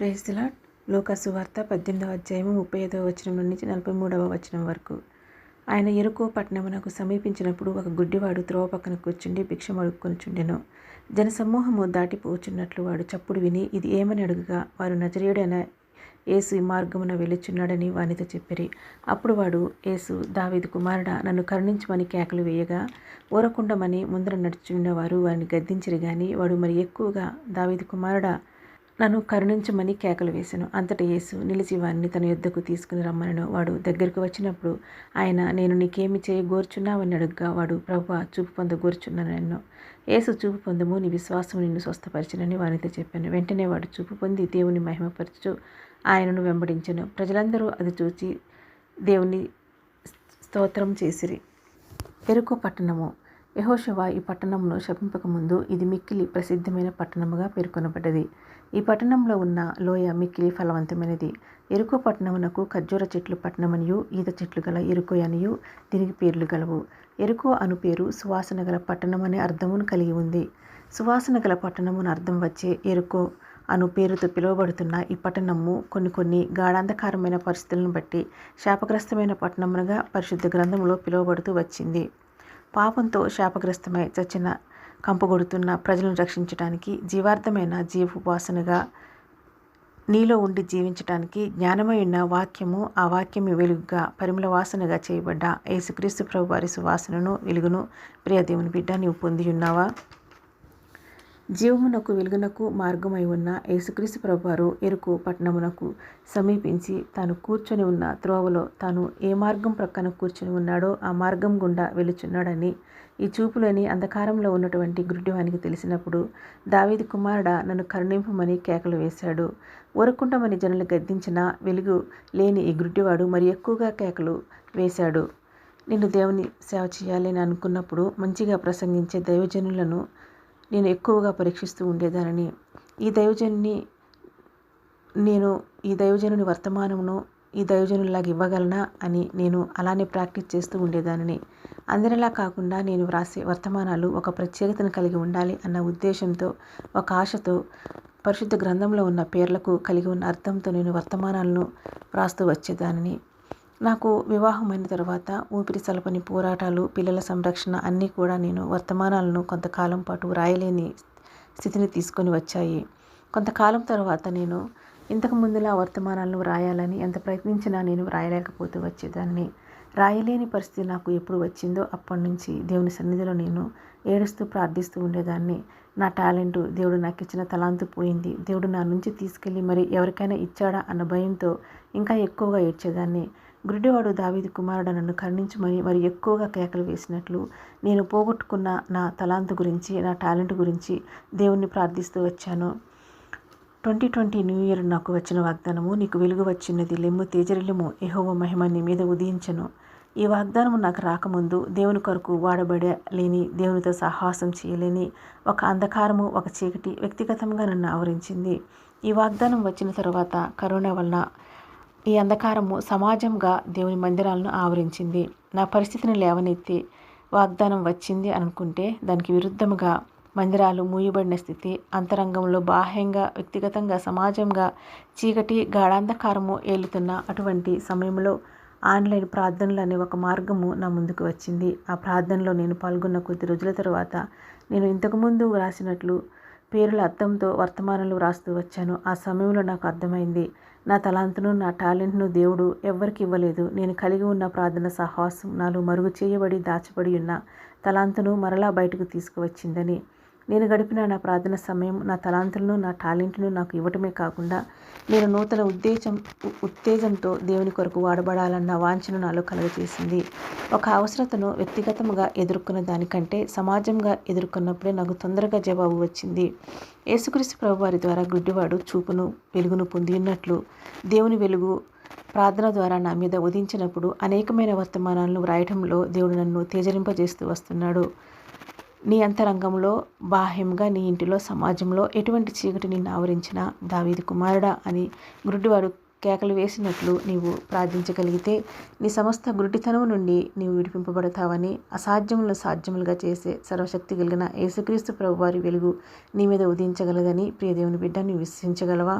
Praise the లోకాసు వార్త పద్దెనిమిదవ అధ్యాయము ముప్పై ఐదవ వచనం నుంచి నలభై మూడవ వచనం వరకు. ఆయన ఎరుకో పట్టణమునకు సమీపించినప్పుడు ఒక గుడ్డివాడు త్రోవ పక్కన కూర్చుండి భిక్షం అడుక్కొనిచుండెను జనసమూహము దాటిపోచున్నట్లు వాడు చప్పుడు విని ఇది ఏమని అడుగుగా? వారు నజరేయుడైన యేసు ఈ మార్గమున వెళ్ళుచున్నాడని వానితో చెప్పిరి. అప్పుడు వాడు యేసు దావీదు కుమారుడా నన్ను కరుణించమని కేకలు వేయగా ఊరకుండమని ముందర నడుచున్న వారు వారిని గద్దించిరి గాని వాడు మరి ఎక్కువగా దావిదు కుమారుడా నన్ను కరుణించమని కేకలు వేశాను. అంతట యేసు నిలిచి వారిని తన యుద్ధకు తీసుకుని రమ్మనను. వాడు దగ్గరకు వచ్చినప్పుడు ఆయన నేను నీకేమి చేయగోర్చున్నావని అడుగ్గా వాడు ప్రభు చూపు పొందగోర్చున్నాను నన్ను. యేసు చూపు పొందము నీ విశ్వాసం నిన్ను స్వస్థపరిచినని వారితో చెప్పాను. వెంటనే వాడు చూపు పొంది దేవుని మహిమపరచు ఆయనను వెంబడించను. ప్రజలందరూ అది చూచి దేవుని స్తోత్రం చేసిరి. ఎరుకో పట్టణము యహోషవ ఈ పట్టణంను శపింపకముందు ఇది మిక్కిలి ప్రసిద్ధమైన పట్టణముగా పేర్కొనబడ్డది. ఈ పట్టణంలో ఉన్న లోయ మిక్కిలి ఫలవంతమైనది. ఎరుకో పట్టణమునకు ఖర్జూర చెట్లు పట్టణమనియు ఈత చెట్లు గల ఎరుకో అనియు దీనికి పేర్లు గలవు. ఎరుకో అను పేరు సువాసన గల పట్టణం అనే అర్థమును కలిగి ఉంది. సువాసన గల పట్టణమును అర్థం వచ్చే ఎరుకో అను పేరుతో పిలువబడుతున్న ఈ పట్టణము కొన్ని కొన్ని గాఢాంధకారమైన పరిస్థితులను బట్టి శాపగ్రస్తమైన పట్టణమునగా పరిశుద్ధ గ్రంథంలో పిలువబడుతూ వచ్చింది. పాపంతో శాపగ్రస్తమై చచ్చిన కంపగొడుతున్న ప్రజలను రక్షించడానికి జీవార్థమైన జీవోపాసనగా నీలో ఉండి జీవించటానికి జ్ఞానమైన వాక్యము ఆ వాక్యము వెలుగుగా పరిమళ వాసనగా చేయబడ్డ యేసుక్రీస్తు ప్రభు వారి సువాసనను వెలుగును. ప్రియదేవుని బిడ్డ నీవు పొంది ఉన్నావా? జీవమునకు వెలుగునకు మార్గమై ఉన్న యేసుక్రీస్తు ప్రభువారు ఎరుకు పట్టణమునకు సమీపించి తాను కూర్చొని ఉన్న త్రోవలో తాను ఏ మార్గం ప్రక్కన కూర్చొని ఉన్నాడో ఆ మార్గం గుండా వెలుచున్నాడని ఈ చూపులోని అంధకారంలో ఉన్నటువంటి గురుడివానికి తెలిసినప్పుడు దావీది కుమారుడ నన్ను కరుణింపమని కేకలు వేశాడు. ఊరకుండమని జనులు గద్దించిన వెలుగు లేని ఈ గుడ్డివాడు మరి ఎక్కువగా కేకలు వేశాడు. నిన్ను దేవుని సేవ చేయాలని అనుకున్నప్పుడు మంచిగా ప్రసంగించే దైవజనులను నేను ఎక్కువగా పరీక్షిస్తూ ఉండేదానని. ఈ దైవజనుని నేను ఈ దైవజనుని వర్తమానమును ఈ దైవజనులాగా ఇవ్వగలనా అని నేను అలానే ప్రాక్టీస్ చేస్తూ ఉండేదానిని. అందరిలా కాకుండా నేను వ్రాసే వర్తమానాలు ఒక ప్రత్యేకతను కలిగి ఉండాలి అన్న ఉద్దేశంతో ఒక ఆశతో పరిశుద్ధ గ్రంథంలో ఉన్న పేర్లకు కలిగి ఉన్న అర్థంతో నేను వర్తమానాలను వ్రాస్తూ వచ్చేదానిని. నాకు వివాహమైన తర్వాత ఊపిరి సలపని పోరాటాలు పిల్లల సంరక్షణ అన్నీ కూడా నేను వర్తమానాలను కొంతకాలం పాటు రాయలేని స్థితిని తీసుకొని వచ్చాయి. కొంతకాలం తర్వాత నేను ఇంతకు ముందులా వర్తమానాలను రాయాలని ఎంత ప్రయత్నించినా నేను రాయలేకపోతూ వచ్చేదాన్ని. రాయలేని పరిస్థితి నాకు ఎప్పుడు వచ్చిందో అప్పటి నుంచి దేవుని సన్నిధిలో నేను ఏడుస్తూ ప్రార్థిస్తూ ఉండేదాన్ని. నా టాలెంట్ దేవుడు నాకు ఇచ్చిన తలాంతు పోయింది. దేవుడు నా నుంచి తీసుకెళ్ళి మరి ఎవరికైనా ఇచ్చాడా అన్న భయంతో ఇంకా ఎక్కువగా ఏడ్చేదాన్ని. గురుడివాడు దావీది కుమారుడు నన్ను కరుణించమని మరి ఎక్కువగా కేకలు వేసినట్లు నేను పోగొట్టుకున్న నా తలాంతు గురించి నా టాలెంట్ గురించి దేవుణ్ణి ప్రార్థిస్తూ వచ్చాను. ట్వంటీ ట్వంటీ న్యూ ఇయర్ నాకు వచ్చిన వాగ్దానము నీకు వెలుగు వచ్చినది. లెమ్ము తేజరిల్లుము. ఎహోవ మహిమ నీ మీద ఉదయించను. ఈ వాగ్దానము నాకు రాకముందు దేవుని కొరకు వాడబడలేని దేవునితో సాహసం చేయలేని ఒక అంధకారము ఒక చీకటి వ్యక్తిగతంగా నన్ను ఆవరించింది. ఈ వాగ్దానం వచ్చిన తర్వాత కరోనా వలన ఈ అంధకారము సమాజంగా దేవుని మందిరాలను ఆవరించింది. నా పరిస్థితిని లేవనెత్తి వాగ్దానం వచ్చింది అనుకుంటే దానికి విరుద్ధముగా మందిరాలు మూయబడిన స్థితి అంతరంగంలో బాహ్యంగా వ్యక్తిగతంగా సమాజంగా చీకటి గాఢాంధకారము ఏలుతున్న అటువంటి సమయంలో ఆన్లైన్ ప్రార్థనలు అనే ఒక మార్గము నా ముందుకు వచ్చింది. ఆ ప్రార్థనలో నేను పాల్గొన్న కొద్ది రోజుల తర్వాత నేను ఇంతకుముందు వ్రాసినట్లు పేరుల అర్థంతో వర్తమానాలు వ్రాస్తూ వచ్చాను. ఆ సమయంలో నాకు అర్థమైంది. నా తలాంతును నా టాలెంట్ను దేవుడు ఎవ్వరికి ఇవ్వలేదు. నేను కలిగి ఉన్న ప్రార్థన సాహసం నాలో మరుగు చేయబడి దాచబడి ఉన్న తలాంతును మరలా బయటకు తీసుకువచ్చిందని నేను గడిపిన నా ప్రార్థన సమయం నా తలాంతులను నా టాలెంట్ను నాకు ఇవ్వటమే కాకుండా నేను నూతన ఉద్దేశం ఉత్తేజంతో దేవుని కొరకు వాడబడాలన్న వాంఛను నాలో కలుగజేసింది. ఒక అవసరతను వ్యక్తిగతంగా ఎదుర్కొన్న దానికంటే సమాజంగా ఎదుర్కొన్నప్పుడే నాకు తొందరగా జవాబు వచ్చింది. యేసుక్రీస్తు ప్రభు వారి ద్వారా గుడ్డివాడు చూపును వెలుగును పొంది ఉన్నట్లు దేవుని వెలుగు ప్రార్థన ద్వారా నా మీద ఉదించినప్పుడు అనేకమైన వర్తమానాలను వ్రాయటంలో దేవుడు నన్ను తేజరింపజేస్తూ వస్తున్నాడు. నీ అంతరంగంలో బాహ్యంగా నీ ఇంటిలో సమాజంలో ఎటువంటి చీకటి నిన్ను ఆవరించిన దావీది కుమారుడా అని గురుడివాడు కేకలు వేసినట్లు నీవు ప్రార్థించగలిగితే నీ సమస్త గురుడితనం నుండి నీవు విడిపింపబడతావని అసాధ్యములను సాధ్యములుగా చేసే సర్వశక్తి కలిగిన యేసుక్రీస్తు ప్రభువారి వెలుగు నీ మీద ఉదయించగలదని ప్రియదేవుని బిడ్డ నీవు విశ్వసించగలవా?